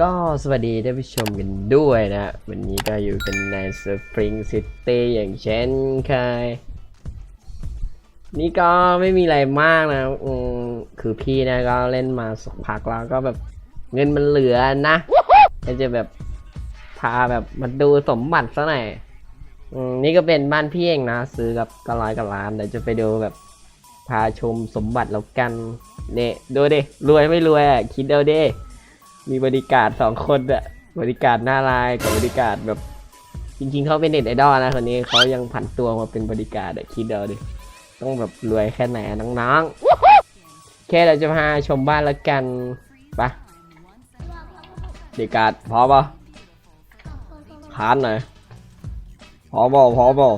ก็สวัสดีท่านผู้ชมกันด้วยนะ วันนี้ก็อยู่กันในสปริงซิตี้อย่างเช่นเคยนี่ก็ไม่มีอะไรมากนะอืมคือพี่นะก็เล่นมาสักพักแล้วก็แบบเงินมันเหลือนะก็จะแบบพาแบบมาดูสมบัติซะหน่อยอืมนี่ก็เป็นบ้านพี่เองนะ ซื้อกับกร้อยกับล้านเดี๋ยวจะไปดูแบบพาชมสมบัติแล้วกันเนี่ยดูดิรวยไม่รวยอะคิดเอาดิ มีบริการสองคนอะบริการหน้าลายกับบริการแบบ จริง ๆเขาเป็นเน็ตไอดอลนะคนนี้เขายังผันตัวมาเป็นบริการอะคิดเอาดิต้องแบบรวยแค่ไหนอะน้องๆแค่เราจะพาชมบ้านแล้วกันไปะบริการพร้อมปะพานหน่อยพร้อมบ่พร้อมบ่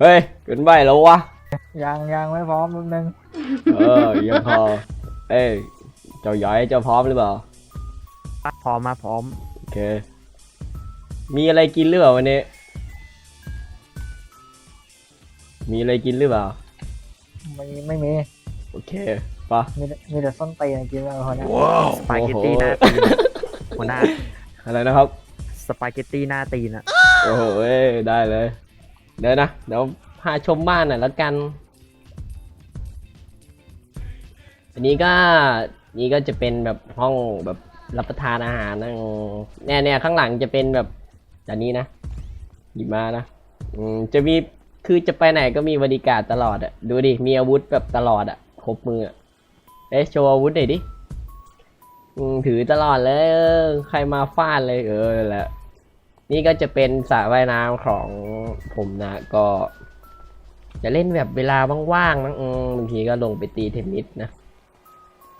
เฮ้ยเกินไปแล้ววะยังยังไม่พร้อมแป๊บนึงเออยังพอเอ้ย เจ้าย้อยเจ้าพร้อมหรือเปล่า พร้อมมาพร้อม โอเค มีอะไรกินหรือเปล่าวันนี้ มีอะไรกินหรือเปล่า ไม่ไม่มี โอเคปะมีแต่มีแต่ส้นตีนกินแล้วคนนี้สปาเกตตี้หน้าตีนอะหัวหน้าอะไรนะครับ สปาเกตตี้หน้าตีนอะโอ้โหเอ้ยได้เลย เดี๋ยวนะ เดี๋ยวพาชมบ้านหน่อยแล้วกัน อันนี้ก็ นี่ก็จะเป็นแบบห้องแบบรับประทานอาหารนะอืมเนี่ยเนี่ยข้างหลังจะเป็นแบบอันนี้นะหยิบมานะอืมจะมีคือจะไปไหนก็มีบริการตลอดอะดูดิมีอาวุธแบบตลอดอะครบมืออะเอ๊ะโชว์อาวุธหน่อยดิอืมถือตลอดเลย ใครมาฟาดเลยเออแหละนี่ก็จะเป็นสระว่ายน้ำของผมนะก็ จะเล่นแบบเวลาว่างๆนะบางทีก็ลงไปตีเทนนิสนะ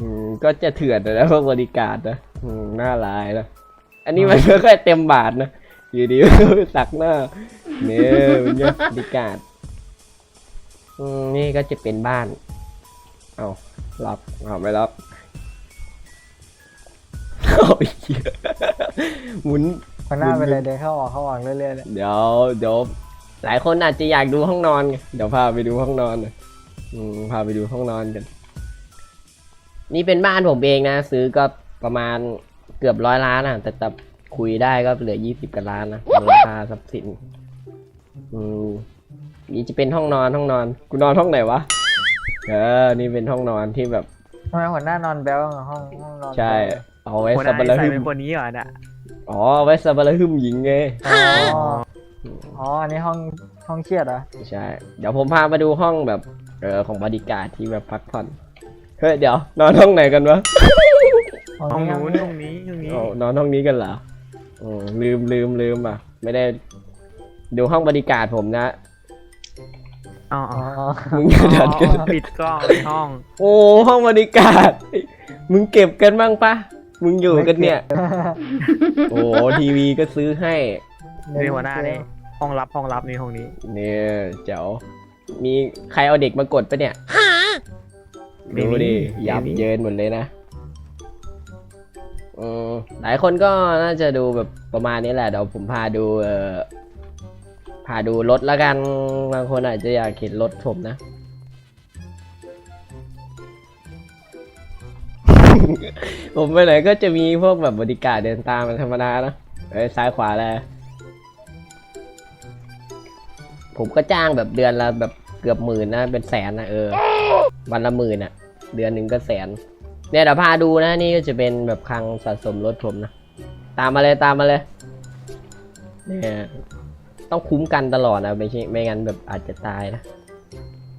อืมก็จะเถื่อนนะพวกบริการนะอืมน่าร้ายนะอันนี้มันไม่ค่อยเต็มบาทนะอยู่ดีก็ไปตักหน้าเนี่ยมันเนี่ยบริการอืมนี่ก็จะเป็นบ้าน เอารับเอาไม่รับเอาอีกเหี้ยหมุนคนหน้าเป็นไรเดินเข้าออกเข้าออกเรื่อยๆเลยเดี๋ยวเดี๋ยวหลายคนอาจจะอยากดูห้องนอนไงเดี๋ยวพาไปดูห้องนอนหน่อยอืมพาไปดูห้องนอนกัน นี่เป็นบ้านผมเองนะ ซื้อก็ประมาณเกือบร้อยล้านอะ แต่แต่คุยได้ก็เหลือยี่สิบกว่าล้านนะมูลค่าทรัพย์สิน อืมนี่จะเป็นห้องนอนห้องนอน กูนอนห้องไหนวะ เออ นี่เป็นห้องนอนที่แบบทำไมหัวหน้านอนแบ๊วอะห้องห้องนอนใช่ เอาไว้หัวหสัน้าบปะรดใส่หึเป็นมคนนี้เหรอเนี่ยอ๋อเอาไว้สับปะรดหึมหญิงไงอ๋ออ๋ออันนี้ห้องห้องเครียดเหรอใช่ เดี๋ยวผมพามาดูห้องแบบเออของบริการที่แบบพักผ่อน เฮ้ยเดี๋ยวนอนห้องไหนกันวะห้องห้องนี้นู้นห้องห้องนี้ห้องนี้อ๋อนอนห้องนี้กันเหรออืมลืมลืมลืมอะ ไม่ได้ดูห้องบริการผมนะอ๋ออ๋อมึงอย่าดันกันปิดกล้องในห้อง โอ้ห้องบริการมึงเก็บกันบ้างปะมึงอยู่กันเนี่ย โอ้ทีวีก็ซื้อให้นี่หัวหน้านี่ห้องรับห้องรับนี่ห้องนี้ เนี่ยเจ๋วมีใครเอาเด็กมากดปะเนี่ย ดูดิยับเยินหมดเลยนะอืมหลายคนก็น่าจะดูแบบประมาณนี้แหละเดี๋ยวผมพาดูเอ่อพาดูรถแล้วกันบางคนอาจจะอยากเห็นรถผมนะ ผมไปไหนก็จะมีพวกแบบบริการเดินตามมันธรรมดานะเอ้ยซ้ายขวาเลยผมก็จ้างแบบเดือนละแบบ เกือบหมื่นนะ เป็นแสนนะเออ วันละหมื่นอะเดือนหนึ่งก็แสน เนี่ยเดี๋ยวพาดูนะนี่ก็จะเป็นแบบคลังสะสมรถผมนะ ตามมาเลยตามมาเลย เนี่ยต้องคุ้มกันตลอดนะไม่ใช่ไม่งั้นแบบอาจจะตายนะ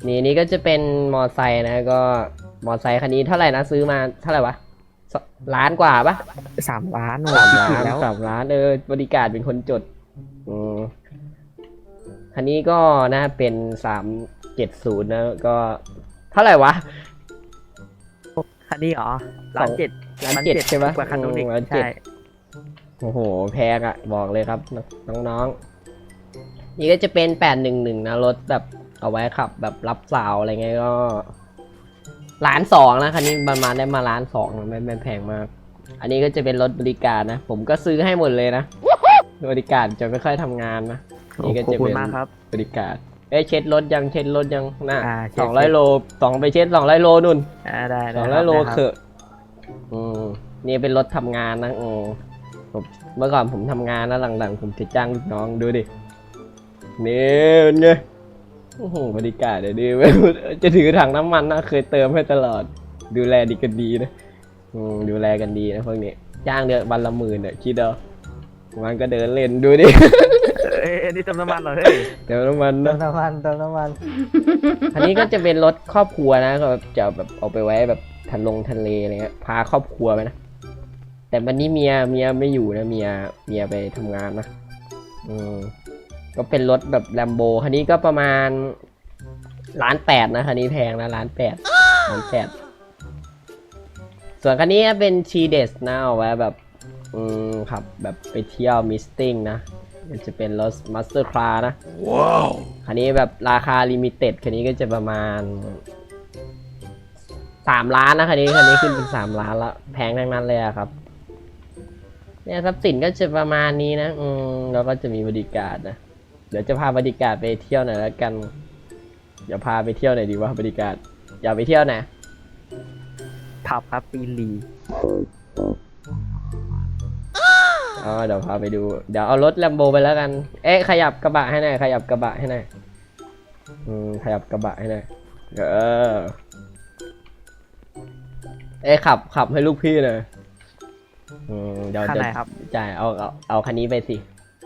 นี่นี่ก็จะเป็นมอไซค์นะก็มอไซค์คันนี้เท่าไหร่นะซื้อมาเท่าไหร่วะสล้านกว่าปะสามล้านสามล้านแล้วสามล้านเออบริการเป็นคนจดอืมคันนี้ก็น่าเป็นสาม เจ็ดศูนย์นะ ก็เท่าไหร่วะ คันนี้เหรอล้านเจ็ดล้านเจ็ดใช่ปะกว่าคันนู้นอีกอืมล้านเจ็ดใช่ โอ้โห แพงอะบอกเลยครับน้องๆ นี่ก็จะเป็นแปดหนึ่งหนึ่งนะ รถแบบเอาไว้ขับ แบบรับสาวอะไรเงี้ยก็ล้านสองนะคันนี้ประมาณได้มาล้านสองนะไม่ไม่แพงมาก อันนี้ก็จะเป็นรถบริการนะ ผมก็ซื้อให้หมดเลยนะ บริการจะไม่ค่อยทำงานนะ นี่ก็ขอบจะคุเป็ณนมากครับ บริการ เอ้ยเช็ดรถยังเช็ดรถยังน่ะอ่าเช็ด สองร้อยโลสองไปเช็ดสองร้อยโลนุ่นอ่าได้สได้องคร้รัอบยโลได้ครับเขอะอืมนี่เป็นรถทำงานนะอืมผมเมื่อก่อนผมทำงานนะหลังๆ ผมจะจ้างลูกน้องดูดินี่เป็นไงโอ้โหบริการเดี๋ยวดีเว้ยจะถือถังน้ำมันนะเคยเติมให้ตลอด ดูแลดีกันดีนะอืมดูแลกันดีนะพวกนี้จ้างเดือนวันละหมื่นเนี่ยคิดเอามันก็เดินเล่นดูดิ เอ้ยอันนี้เติมน้ำมันเหรอเฮ้ยเติมน้ำมันเตินะมน้ำมันเติมน้ำมันอันนี้ก็จะเป็นรถครอบครัวนะก็จะแบบเอาไปไว้แบบทะลงทะเลอะไรเงี้ยพาครอบครัวไปนะ แต่วันนี้เมียเมียไม่อยู่นะเมียเมียไปทำงานนะอืมก็เป็นรถแบบแลมโบคันนี้ก็ประมาณล้านแปดนะคันนี้แพงนะล้านแปดล้านแปดส่วนคันนี้เป็นชีเดสนะเอาไว้แบบ อืมขับแบบไปเที่ยวมิสติ้งนะ มันจะเป็นรถมาสเตอร์คลานะคันนี้แบบราคาลิมิเต็ดคันนี้ก็จะประมาณสามล้านนะคันนี้คันนี้ขึ้นเป็นสามล้านละแพงทั้งนั้นเลยอะครับ เนี่ยทรัพย์สินก็จะประมาณนี้นะ อืมแล้วก็จะมีบริการนะ เดี๋ยวจะพาบริการไปเที่ยวหน่อยแล้วกัน เดี๋ยวพาไปเที่ยวไหนอยดีวะบริการอยากไปเที่ยวไหนผับครับปีหลี อ๋อเดี๋ยวพาไปดู เดี๋ยวเอารถแลมโบไปแล้วกัน เอ๊ะขยับกระบะให้หน่อยขยับกระบะให้หน่อยอืมขยับกระบะให้หน่อยเออเอ๊ะขับขับให้ลูกพี่หน่อยอืมเดี๋ยวข้างจะในครับ จ่ายเอาเอาเอาคันนี้ไปสิ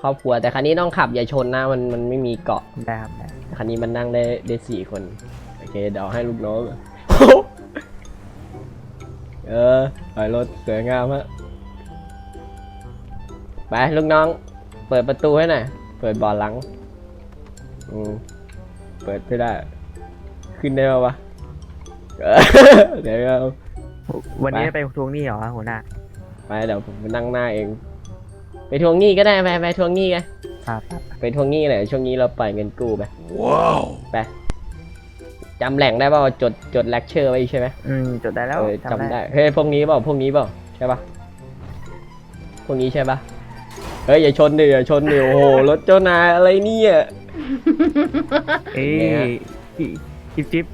ครอบครัวแต่คันนี้ต้องขับอย่าชนนะมันมันไม่มีเกาะ ได้ครับได้คันนี้มันนั่งได้ได้สี่คน โอเค เดี๋ยวให้ลูกน้อง เออถอยรถสวยงามฮะ ไปลูกน้อง เปิดประตูให้หน่อย เปิดเบอลหลัง อืมเปิดไม่ได้ ขึ้นได้ปะวะเออเดี๋ยวเอาวันนี้ไปไปทวงหนี้เหรอหัวหน้า ไปเดี๋ยวผมไปนั่งหน้าเอง ไปทวงหนี้ก็ได้ไปไปทวงหนี้ไงครับไปทวงหนี้เลยช่วงนี้เราปล่อยเงินกู้ไป ว้าว ไปจำแหล่งได้เปล่าจดจดเลคเชอร์ไว้ใช่ไหมอืมจดได้แล้วเออจำได้ เฮ้ยพวกนี้เปล่าพวกนี้เปล่าใช่ปะพวกนี้ใช่ปะ เฮ้ยอย่าชนดิอย่าชนดิโอ้โหรถเจ้านายอะไรเนี่ยเอ้เนี่ยยจิ๊บจิ๊บ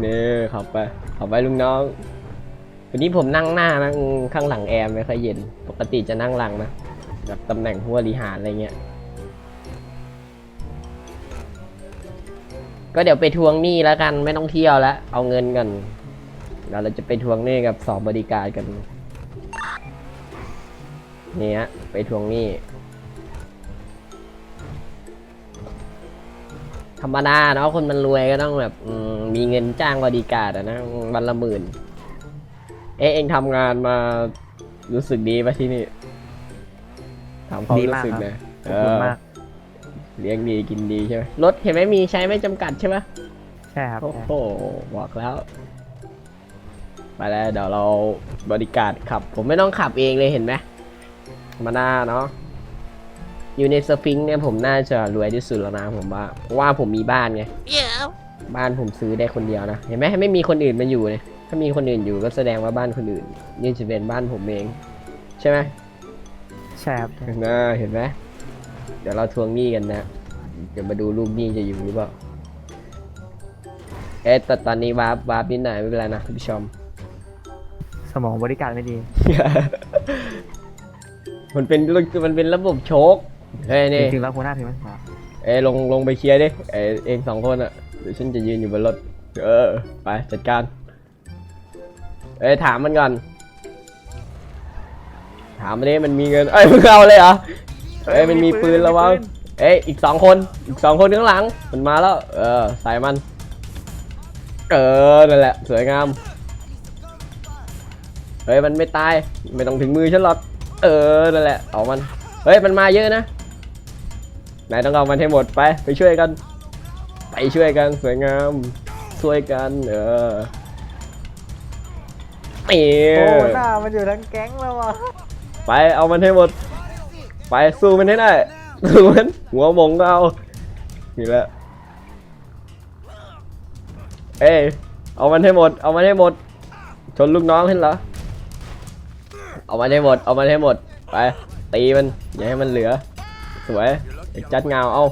เนี่ยขับไปขับไปลุงน้อง วันนี้ผมนั่งหน้านะอืมข้างหลังแอร์ไม่ค่อยเย็น ปกติจะนั่งหลังนะแบบตำแหน่งผู้บริหารอะไรเงี้ย ก็เดี๋ยวไปทวงหนี้แล้วกันไม่ต้องเที่ยวแล้วเอาเงินก่อนเดี๋ยวเราจะไปทวงหนี้กับสองบริการกัน นี่ฮะไปทวงหนี้ ธรรมดาเนาะคนมันรวยก็ต้องแบบอืมมีเงินจ้างบริการอะนะวันละหมื่น เอ๊ะเองทำงานมารู้สึกดีปะที่นี่ถามความรู้สึกหนะขอบคุณมาก เลี้ยงดีกินดีใช่ไหมรถเห็นไหมมีใช้ไม่จำกัดใช่ไหมใช่ครับ โอ้ใช่โหบอกแล้วไปแล้วเดี๋ยวเราบริการขับ ผมไม่ต้องขับเองเลยเห็นไหม ธรรมดาเนาะอยู่ในสฟิงค์เนี่ยผมน่าจะรวยที่สุดแล้วนะผมว่าเพราะว่าผมมีบ้านไงบ้านผมซื้อได้คนเดียวนะเห็นไหมไม่มีคนอื่นมาอยู่เนี่ยถ้ามีคนอื่นอยู่ก็แสดงว่าบ้านคนอื่นนี่จะเป็นบ้านผมเอง ใช่ไหมใช่ครับใช่น่าเห็นไหมเดี๋ยวเราทวงหนี้กันนะเดี๋ยวมาดูลูกหนี้จะอยู่หรือเปล่าเอ๊ะแต่ตอนนี้วาร์ปวาร์ปนิดหน่อยไม่เป็นไรนะคุณผู้ชม สมองบริการไม่ดี มันเป็นมันเป็นระบบโชคเฮ้ยจนี่ริงๆแล้วหัวหน้าถึงไม่พอเอ้ยลงลงไปเคลียร์ดิเอ้ยเองสองคนอะเดี๋ยวฉันจะยืนอยู่บนรถ เออ ไปจัดการเอ้ยถามมันก่อน ถามมันดิมันมีเงิน เอ้ยมึงเอาเลยเหรอเอ้ยมันมีปืนระวังเอ้ยอีกสองคน อีกสองคนข้างหลัง มันมาแล้ว เออ ใส่มัน เออ นั่นแหละ สวยงาม เฮ้ย มันไม่ตาย ไม่ต้องถึงมือฉันหรอก เออ นั่นแหละ เอามัน เฮ้ย มันมาเยอะนะนายต้องเอามันให้หมดไป ไปช่วยกัน ไปช่วยกันสวยงาม ช่วยกัน เออเอโอ้อหน้ามันอยู่ทั้งแก๊งแล้ววะไปเอามันให้หมด ไปสู้มันให้ได้สู้มันหัวหมงก็เอานี่แหละเอ้ยเอามันให้หมด เอามันให้หมด ชนลูกน้องเห็นเหรอ เอามันให้หมด เอามันให้หมด ไป ตีมัน อย่าให้มันเหลือ สวยไอ้จัดเงาเอา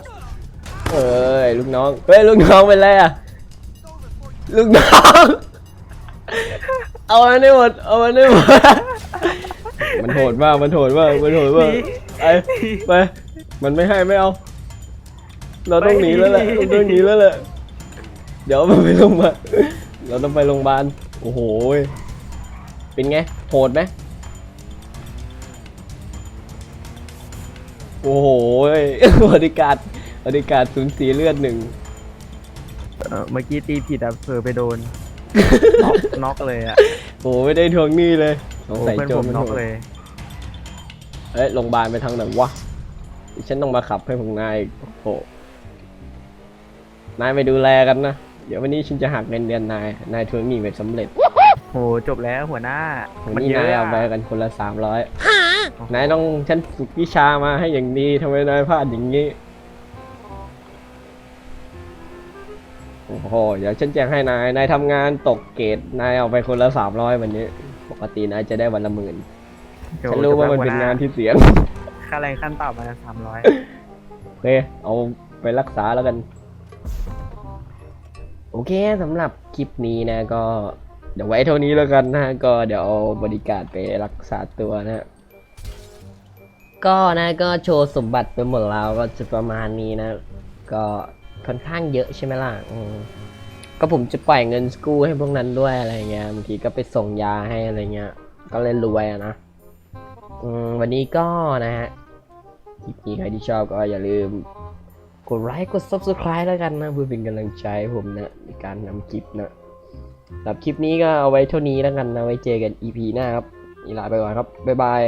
เอ้ย ลูกน้อง เฮ้ย ลูกน้องเป็นไรอะลูกน้อง เอามันได้หมด เอามันได้หมด มันโหดมาก มันโหดมาก มันโหดมากไปไป มันไม่ให้ไม่เอา เราต้องหนีแล้วแหละเราต้องหนีแล้วแหละ เดี๋ยวมันไปโรงพยาบาลเราต้องไปโรงพยาบาล โอ้โหยเป็นไง โหดไหม โอ้โหยบริการบริการสูญเสียเลือดหนึ่งเออเมื่อกี้ตีผิดอะเผลอไปโดน น็อกน็อกเลยอะโอ้ไม่ได้ทวงหนี้เลยสโอ้งสัยเพื่อนโจผรมมันน็อกโหดเลย เอ้ยโรงพยาบาลไปทางไหนวะฉันต้องมาขับให้พวกนายอีกโอ้โหนายไปดูแลกันนะ เดี๋ยววันนี้ฉันจะหักเงินเดือนนาย นายทวงหนี้ไม่สำเร็จโหจบแล้วหัวหน้า วันมันนี้เยอะนายอะเอาไปกันคนละสามร้อย นายต้องฉันฝึกวิชามาให้อย่างดีทำไมนายพลาดอย่างนี้ โอ้โห เดี๋ยวฉันแจ้งให้นาย นายทำงานตกเกรดนายเอาไปคนละสามร้อยวันนี้ ปกตินายจะได้วันละหมื่นโหฉันรู้ว่ามันจบเป็นแล้วหังานที่เสี่ยง ค่าแรงขั้นต่ำมาสามร้อยโอเค เอาไปรักษาแล้วกัน โอเคสำหรับคลิปนี้นะก็เดี๋ยวไว้เท่านี้แล้วกันนะก็เดี๋ยวเอาบริการไปรักษาตัวนะ ก็นะก็โชว์สมบัติไปหมดแล้วก็จะประมาณนี้นะ ก็ค่อนข้างเยอะใช่ไหมล่ะก็ผมจะปล่อยเงินสกูให้พวกนั้นด้วยอะไรเงี้ยบางทีก็ไปส่งยาให้อะไรเงี้ย ก็เลยรวยอะนะวันนี้ก็นะฮะคลิปนี้ใครที่ชอบก็อย่าลืมกดไลค์กด subscribe แล้วกันนะ เพื่อเป็นกำลังใจให้ผมนะในการนำคลิปนะสำหรับคลิปนี้ก็เอาไว้เท่านี้แล้วกันนะไว้เจอกัน EP หน้าครับนี่ลาไปก่อนครับ บ๊ายบาย